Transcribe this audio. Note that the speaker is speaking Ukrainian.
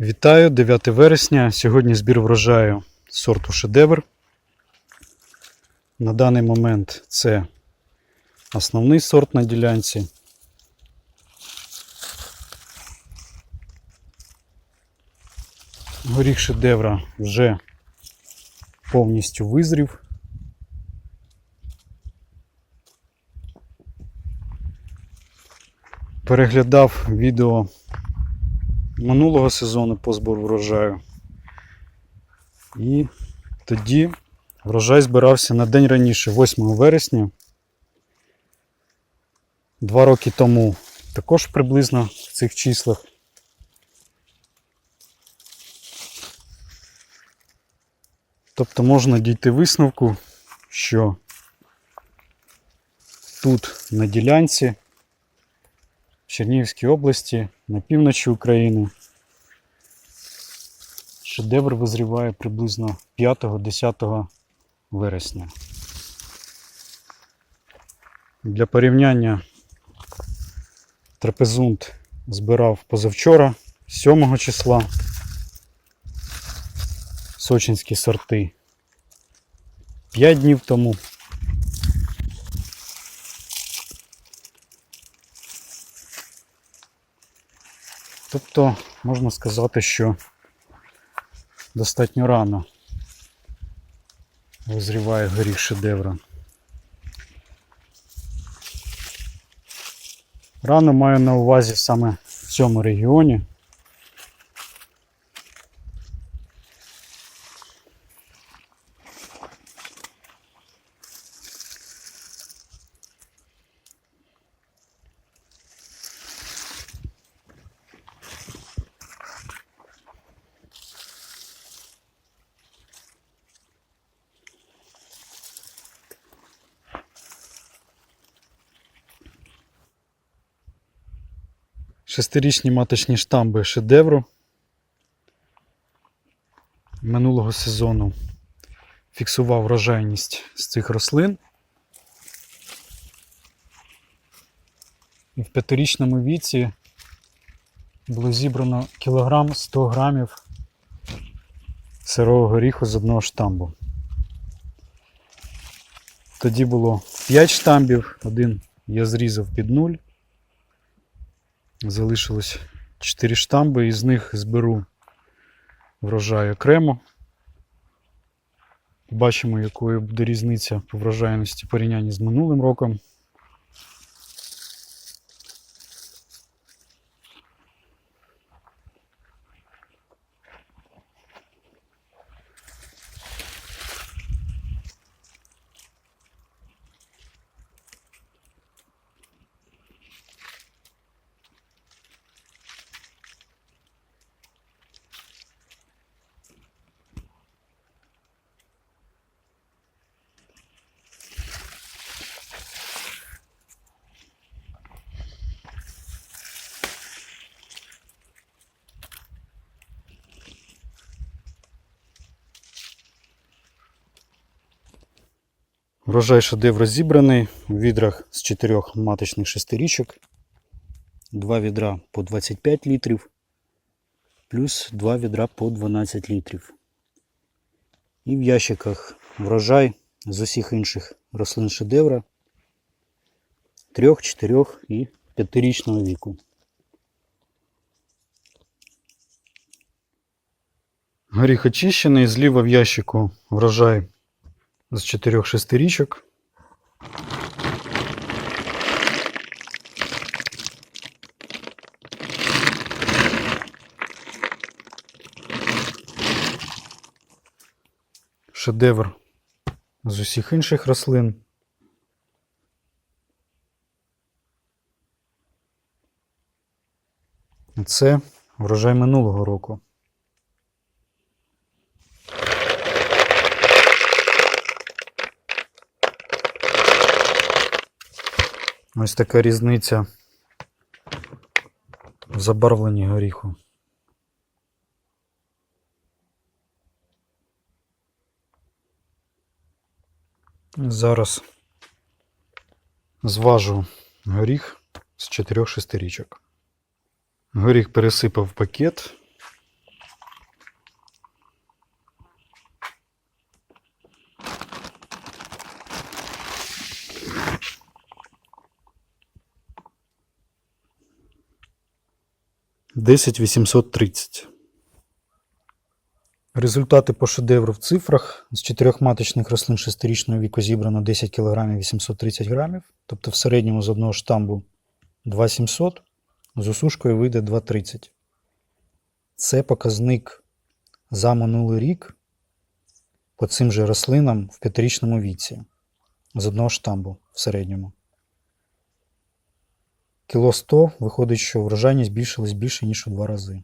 Вітаю, 9 вересня. Сьогодні збір врожаю сорту шедевр. На даний момент це основний сорт на ділянці. Горіх шедевра вже повністю визрів. Переглядав відео минулого сезону по збору врожаю. І тоді врожай збирався на день раніше, 8 вересня. Два роки тому також приблизно в цих числах. Тобто можна дійти висновку, що тут на ділянці Чернігівській області, на півночі України. Шедевр визріває приблизно 5-10 вересня. Для порівняння трапезунт збирав позавчора, 7 числа. Сочинські сорти 5 днів тому. Тобто можна сказати, що достатньо рано визріває горіх шедевра. Рано маю на увазі саме в цьому регіоні. Шестирічні маточні штамби шедевру минулого сезону фіксував врожайність з цих рослин. І в п'ятирічному віці було зібрано кілограм 100 грамів сирого горіху з одного штамбу. Тоді було 5 штамбів, один я зрізав під нуль. Залишилось 4 штамби, із них зберу врожай окремо. Бачимо, якою буде різниця по врожайності порівнянні з минулим роком. Врожай шедевр зібраний у відрах з чотирьох маточних шестирічок. Два відра по 25 літрів, плюс два відра по 12 літрів. І в ящиках врожай з усіх інших рослин шедевра 3, 4 і 5-річного віку. Горіх очищений, зліва в ящику врожай з 4-6 річок. Шедевр з усіх інших рослин. Це врожай минулого року. Ось така різниця в забарвленні горіху. Зараз зважу горіх з 4 шестирічок. Горіх пересипав пакет. 10 830. Результати по шедевру в цифрах. З чотирьох маточних рослин шестирічного віку зібрано 10 кг 830 грамів. Тобто в середньому з одного штамбу 2700, з усушкою вийде 230. Це показник за минулий рік по цим же рослинам в п'ятирічному віці. З одного штамбу в середньому. Кіло 100 виходить, що врожайність збільшилась більше, ніж у два рази.